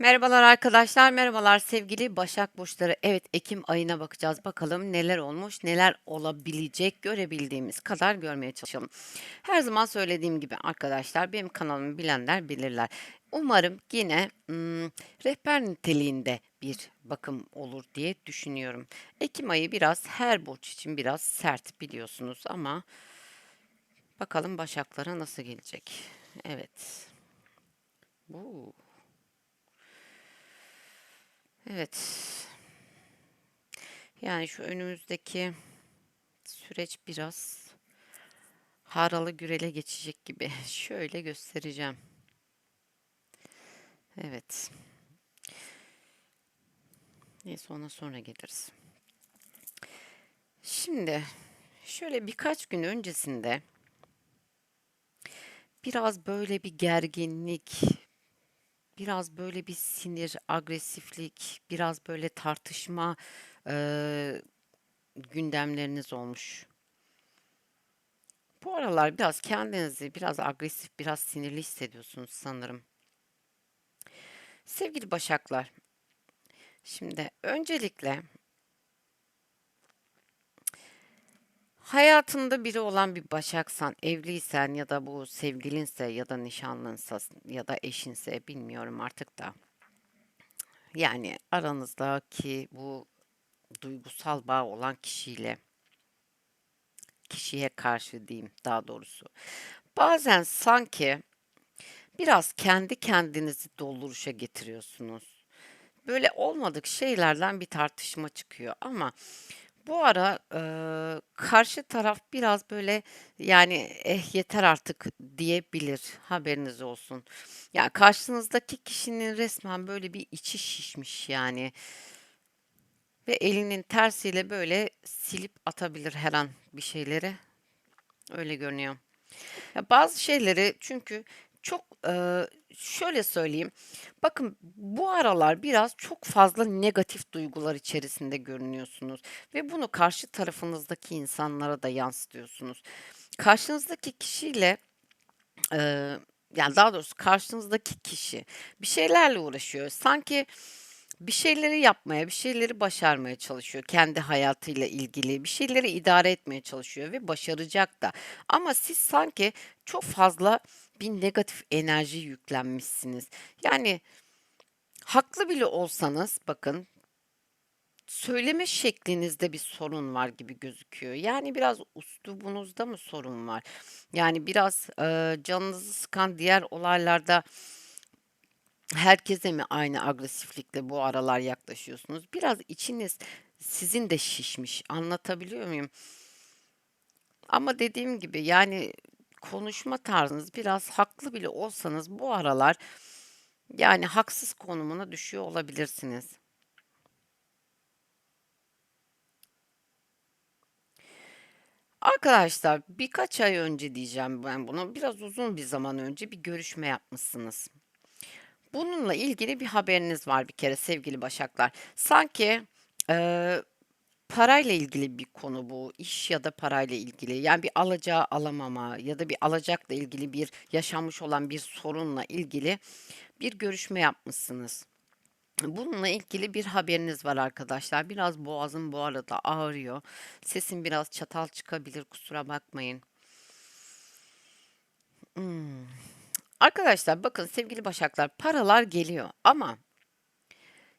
Merhabalar arkadaşlar, merhabalar sevgili Başak Burçları. Evet, Ekim ayına bakacağız. Bakalım neler olmuş, neler olabilecek, görebildiğimiz kadar görmeye çalışalım. Her zaman söylediğim gibi arkadaşlar, benim kanalımı bilenler bilirler. Umarım yine ım, rehber niteliğinde bir bakım olur diye düşünüyorum. Ekim ayı biraz her burç için biraz sert biliyorsunuz ama bakalım Başaklara nasıl gelecek. Evet. Bu. Evet. Yani şu önümüzdeki süreç biraz haralı gürele geçecek gibi. Şöyle göstereceğim. Evet. Neyse ona sonra geliriz. Şimdi şöyle birkaç gün öncesinde biraz böyle bir gerginlik, biraz böyle bir sinir, agresiflik, biraz böyle tartışma eee, gündemleriniz olmuş. Bu aralar biraz kendinizi biraz agresif, biraz sinirli hissediyorsunuz sanırım. Sevgili Başaklar, şimdi öncelikle hayatında biri olan bir Başaksan, evliysen ya da bu sevgilinse ya da nişanlınsa ya da eşinse bilmiyorum artık da. Yani aranızdaki bu duygusal bağ olan kişiyle, kişiye karşı diyeyim daha doğrusu. Bazen sanki biraz kendi kendinizi dolduruşa getiriyorsunuz. Böyle olmadık şeylerden bir tartışma çıkıyor ama bu ara eee, karşı taraf biraz böyle yani eh yeter artık diyebilir. Haberiniz olsun. Ya karşınızdaki kişinin resmen böyle bir içi şişmiş yani. Ve elinin tersiyle böyle silip atabilir her an bir şeyleri. Öyle görünüyor. Ya bazı şeyleri çünkü çok eee, şöyle söyleyeyim. Bakın bu aralar biraz çok fazla negatif duygular içerisinde görünüyorsunuz ve bunu karşı tarafınızdaki insanlara da yansıtıyorsunuz. Karşınızdaki kişiyle eee, yani daha doğrusu karşınızdaki kişi bir şeylerle uğraşıyor. Sanki bir şeyleri yapmaya, bir şeyleri başarmaya çalışıyor kendi hayatıyla ilgili. Bir şeyleri idare etmeye çalışıyor ve başaracak da. Ama siz sanki çok fazla bir negatif enerji yüklenmişsiniz. Yani haklı bile olsanız bakın söyleme şeklinizde bir sorun var gibi gözüküyor. Yani biraz üslubunuzda mı sorun var? Yani biraz eee, canınızı sıkan diğer olaylarda Herkese mi aynı agresiflikle bu aralar yaklaşıyorsunuz? Biraz içiniz sizin de şişmiş. Anlatabiliyor muyum? Ama dediğim gibi yani konuşma tarzınız biraz haklı bile olsanız bu aralar yani haksız konumuna düşüyor olabilirsiniz. Arkadaşlar birkaç ay önce diyeceğim ben bunu. Biraz uzun bir zaman önce bir görüşme yapmışsınız. Bununla ilgili bir haberiniz var bir kere sevgili Başaklar. Sanki eee, parayla ilgili bir konu bu. İş ya da parayla ilgili. Yani bir alacağı alamama ya da bir alacakla ilgili bir yaşanmış olan bir sorunla ilgili bir görüşme yapmışsınız. Bununla ilgili bir haberiniz var arkadaşlar. Biraz boğazım bu arada ağrıyor. Sesim biraz çatal çıkabilir kusura bakmayın. Hmm. Arkadaşlar bakın sevgili Başaklar paralar geliyor ama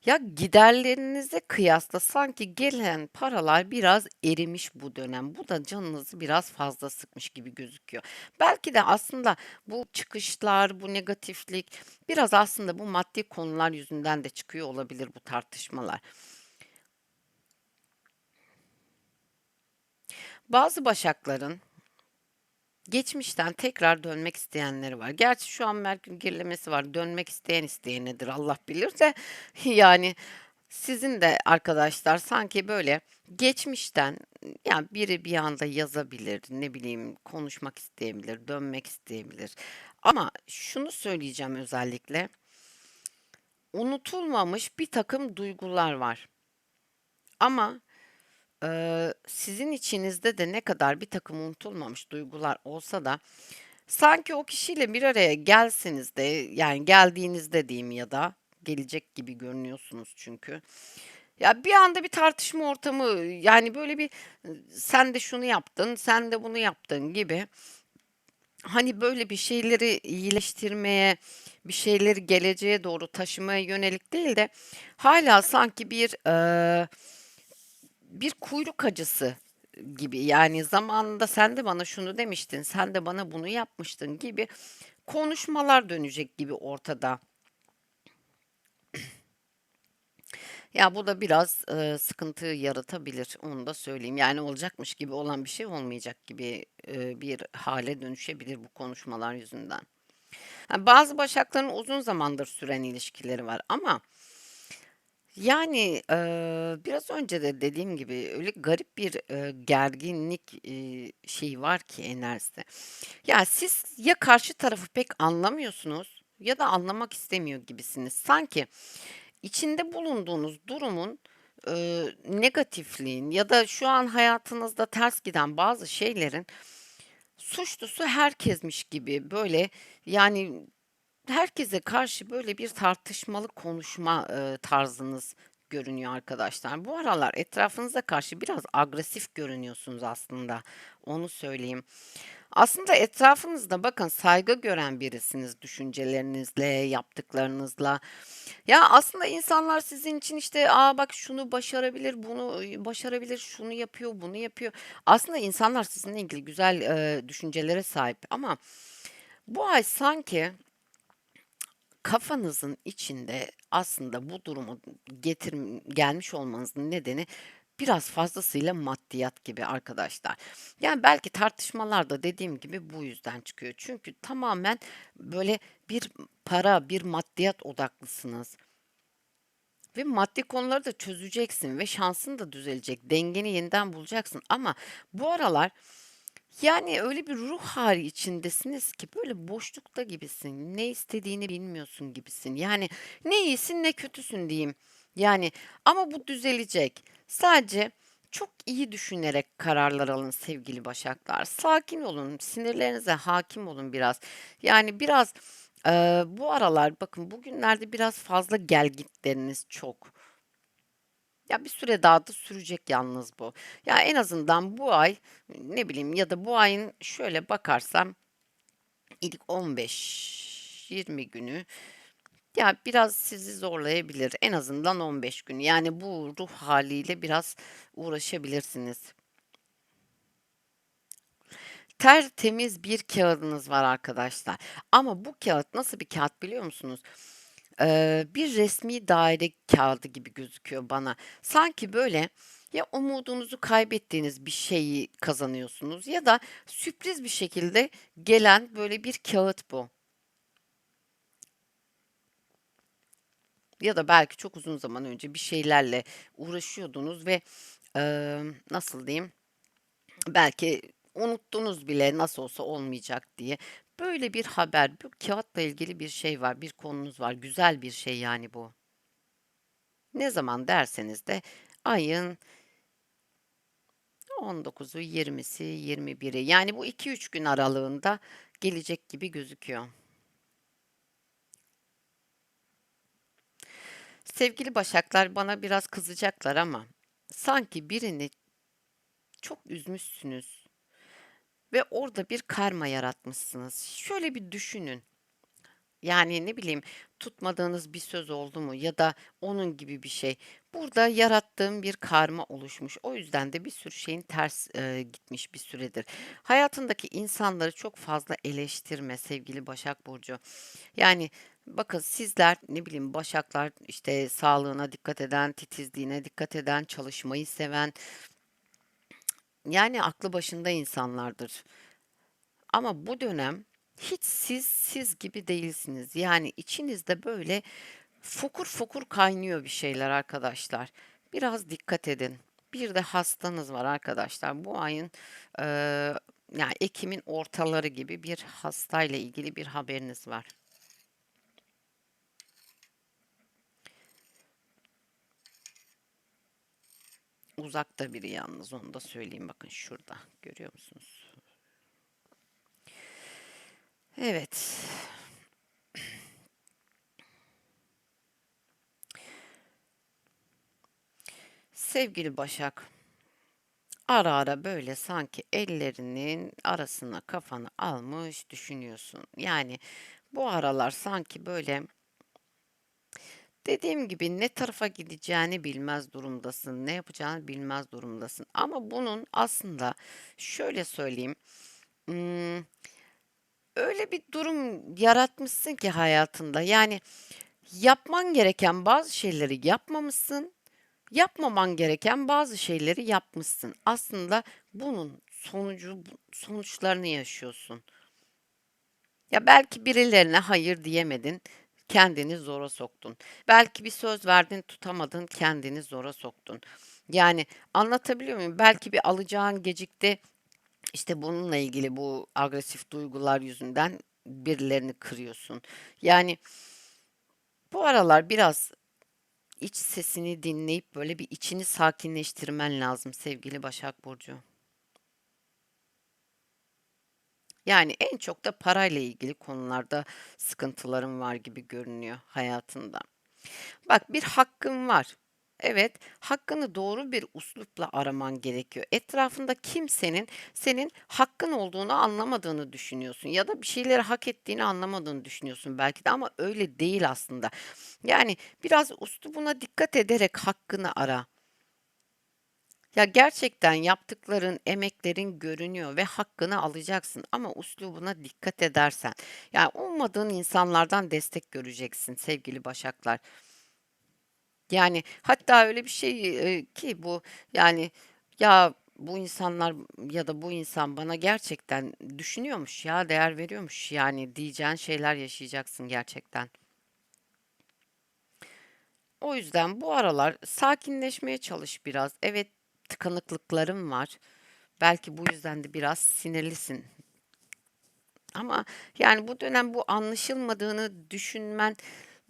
ya giderlerinize kıyasla sanki gelen paralar biraz erimiş bu dönem. Bu da canınızı biraz fazla sıkmış gibi gözüküyor. Belki de aslında bu çıkışlar, bu negatiflik biraz aslında bu maddi konular yüzünden de çıkıyor olabilir bu tartışmalar. Bazı başakların Geçmişten tekrar dönmek isteyenleri var. Gerçi şu an Merkür gerilemesi var. Dönmek isteyen isteyenedir Allah bilir de yani sizin de arkadaşlar sanki böyle geçmişten yani biri bir anda yazabilir, ne bileyim konuşmak isteyebilir, dönmek isteyebilir. Ama şunu söyleyeceğim özellikle unutulmamış bir takım duygular var. Ama Eee, sizin içinizde de ne kadar bir takım unutulmamış duygular olsa da sanki o kişiyle bir araya gelseniz de yani geldiğinizde diyeyim ya da gelecek gibi görünüyorsunuz çünkü. Ya bir anda bir tartışma ortamı yani böyle bir sen de şunu yaptın, sen de bunu yaptın gibi. Hani böyle bir şeyleri iyileştirmeye, bir şeyleri geleceğe doğru taşımaya yönelik değil de hala sanki bir eee, bir kuyruk acısı gibi yani zamanında sen de bana şunu demiştin, sen de bana bunu yapmıştın gibi konuşmalar dönecek gibi ortada. Ya bu da biraz eee, sıkıntı yaratabilir, onu da söyleyeyim. Yani olacakmış gibi olan bir şey olmayacak gibi eee, bir hale dönüşebilir bu konuşmalar yüzünden. Ha, bazı başakların uzun zamandır süren ilişkileri var ama yani eee, biraz önce de dediğim gibi öyle garip bir eee, gerginlik eee, şeyi var ki enerjisi. Ya siz ya karşı tarafı pek anlamıyorsunuz ya da anlamak istemiyor gibisiniz. Sanki içinde bulunduğunuz durumun eee, negatifliğin ya da şu an hayatınızda ters giden bazı şeylerin suçlusu herkesmiş gibi böyle yani herkese karşı böyle bir tartışmalı konuşma eee, tarzınız görünüyor arkadaşlar. Bu aralar etrafınıza karşı biraz agresif görünüyorsunuz aslında. Onu söyleyeyim. Aslında etrafınızda bakın saygı gören birisiniz düşüncelerinizle, yaptıklarınızla. Ya aslında insanlar sizin için işte aa bak şunu başarabilir, bunu başarabilir, şunu yapıyor, bunu yapıyor. Aslında insanlar sizinle ilgili güzel e, düşüncelere sahip ama bu ay sanki kafanızın içinde aslında bu durumu getir gelmiş olmanızın nedeni biraz fazlasıyla maddiyat gibi arkadaşlar. Yani belki tartışmalar da dediğim gibi bu yüzden çıkıyor. Çünkü tamamen böyle bir para, bir maddiyat odaklısınız. Ve maddi konuları da çözeceksin ve şansın da düzelecek. Dengeni yeniden bulacaksın. Ama bu aralar yani öyle bir ruh hali içindesiniz ki böyle boşlukta gibisin. Ne istediğini bilmiyorsun gibisin. Yani ne iyisin ne kötüsün diyeyim. Yani ama bu düzelecek. Sadece çok iyi düşünerek kararlar alın sevgili Başaklar. Sakin olun, sinirlerinize hakim olun biraz. Yani biraz eee, bu aralar bakın bugünlerde biraz fazla gelgitleriniz çok. Ya bir süre daha da sürecek yalnız bu. Ya en azından bu ay ne bileyim ya da bu ayın şöyle bakarsam ilk 15-20 günü ya biraz sizi zorlayabilir. En azından 15 gün. Yani bu ruh haliyle biraz uğraşabilirsiniz. Tertemiz bir kağıdınız var arkadaşlar. Ama bu kağıt nasıl bir kağıt biliyor musunuz? Eee, bir resmi daire kağıdı gibi gözüküyor bana. Sanki böyle ya umudunuzu kaybettiğiniz bir şeyi kazanıyorsunuz ya da sürpriz bir şekilde gelen böyle bir kağıt bu. Ya da belki çok uzun zaman önce bir şeylerle uğraşıyordunuz ve eee, nasıl diyeyim? Belki unuttunuz bile nasıl olsa olmayacak diye. Böyle bir haber, bu kağıtla ilgili bir şey var, bir konunuz var. Güzel bir şey yani bu. Ne zaman derseniz de ayın 19'u, 20'si, 21'i yani bu 2-3 gün aralığında gelecek gibi gözüküyor. Sevgili Başaklar bana biraz kızacaklar ama sanki birini çok üzmüşsünüz ve orada bir karma yaratmışsınız. Şöyle bir düşünün. Yani ne bileyim tutmadığınız bir söz oldu mu ya da onun gibi bir şey. Burada yarattığım bir karma oluşmuş. O yüzden de bir sürü şeyin ters e, gitmiş bir süredir. Hayatındaki insanları çok fazla eleştirme sevgili Başak Burcu. Yani bakın sizler ne bileyim Başaklar işte sağlığına dikkat eden, titizliğine dikkat eden, çalışmayı seven yani aklı başında insanlardır. Ama bu dönem hiç siz siz gibi değilsiniz. Yani içinizde böyle fokur fokur kaynıyor bir şeyler arkadaşlar. Biraz dikkat edin. Bir de hastanız var arkadaşlar. Bu ayın eee yani Ekim'in ortaları gibi bir hastayla ilgili bir haberiniz var. uzakta biri yalnız onu da söyleyeyim bakın şurada görüyor musunuz? Evet. Sevgili Başak, ara ara böyle sanki ellerinin arasına kafanı almış düşünüyorsun. Yani bu aralar sanki böyle dediğim gibi ne tarafa gideceğini bilmez durumdasın, ne yapacağını bilmez durumdasın. Ama bunun aslında şöyle söyleyeyim, öyle bir durum yaratmışsın ki hayatında, yani yapman gereken bazı şeyleri yapmamışsın, yapmaman gereken bazı şeyleri yapmışsın. Aslında bunun sonucu sonuçlarını yaşıyorsun. Ya belki birilerine hayır diyemedin, kendini zora soktun. Belki bir söz verdin, tutamadın, kendini zora soktun. Yani anlatabiliyor muyum? Belki bir alacağın gecikti. İşte bununla ilgili bu agresif duygular yüzünden birilerini kırıyorsun. Yani bu aralar biraz iç sesini dinleyip böyle bir içini sakinleştirmen lazım sevgili Başak Burcu. Yani en çok da parayla ilgili konularda sıkıntıların var gibi görünüyor hayatında. Bak bir hakkın var. Evet, hakkını doğru bir üslupla araman gerekiyor. Etrafında kimsenin senin hakkın olduğunu anlamadığını düşünüyorsun ya da bir şeyleri hak ettiğini anlamadığını düşünüyorsun belki de ama öyle değil aslında. Yani biraz üslubuna dikkat ederek hakkını ara. Ya gerçekten yaptıkların, emeklerin görünüyor ve hakkını alacaksın ama üslubuna dikkat edersen, yani ummadığın insanlardan destek göreceksin sevgili Başaklar. Yani hatta öyle bir şey ki bu yani ya bu insanlar ya da bu insan bana gerçekten düşünüyormuş ya, değer veriyormuş yani diyeceğin şeyler yaşayacaksın gerçekten. O yüzden bu aralar sakinleşmeye çalış biraz. Evet, tıkanıklıkların var. Belki bu yüzden de biraz sinirlisin. Ama yani bu dönem bu anlaşılmadığını düşünmen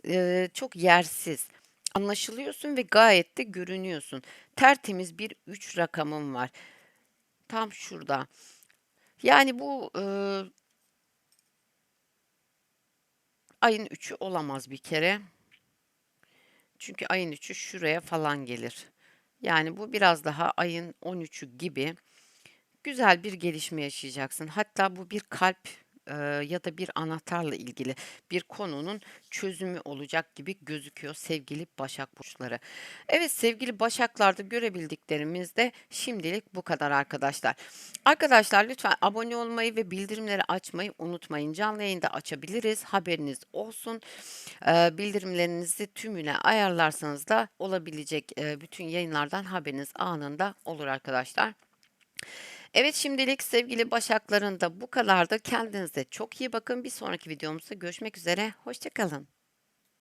eee, çok yersiz. Anlaşılıyorsun ve gayet de görünüyorsun. Tertemiz bir 3 rakamın var. Tam şurada. Yani bu eee, ayın 3'ü olamaz bir kere. Çünkü ayın 3'ü şuraya falan gelir. Yani bu biraz daha ayın 13'ü gibi güzel bir gelişme yaşayacaksın. Hatta bu bir kalp eee, ya da bir anahtarla ilgili bir konunun çözümü olacak gibi gözüküyor sevgili Başak Burçları. Evet sevgili Başaklar'da görebildiklerimiz de şimdilik bu kadar arkadaşlar. Arkadaşlar lütfen abone olmayı ve bildirimleri açmayı unutmayın. Canlı yayında açabiliriz. Haberiniz olsun. Eee, bildirimlerinizi tümüne ayarlarsanız da olabilecek eee, bütün yayınlardan haberiniz anında olur arkadaşlar. Evet şimdilik sevgili Başakların da bu kadardı. Kendinize çok iyi bakın. Bir sonraki videomuzda görüşmek üzere. Hoşça kalın.